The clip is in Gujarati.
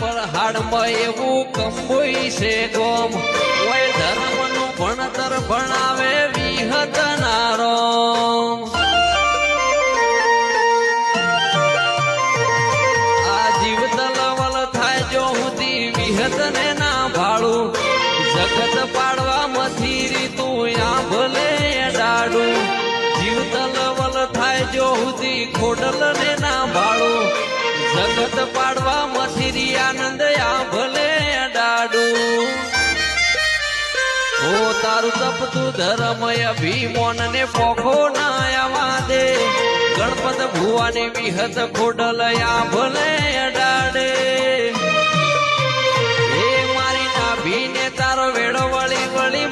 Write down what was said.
એવું કંબોઈ છે ગોમ. કોઈ ધર્મનું ભણતર ભણાવે વિહતનારો આ જીવ તલવલ થાય જો હુંથી વિહતને ના ભાળું. જગત પાડવા મથી રીતું આ ભલે ડાડું જીવ તલવલ થાય જો હુંથી ખોડલ ને ના જગત પાડવા મસીરી આનંદ આ ભલે ડાડું હો તારું તપતું ધર્મ અભિમોન ને પોખો ના આવા દે ગણપત ભુવાની વિહત ખોડલયા ભલે અડાડે. હે મારી ના ભીને તારો વેડો વળી વળી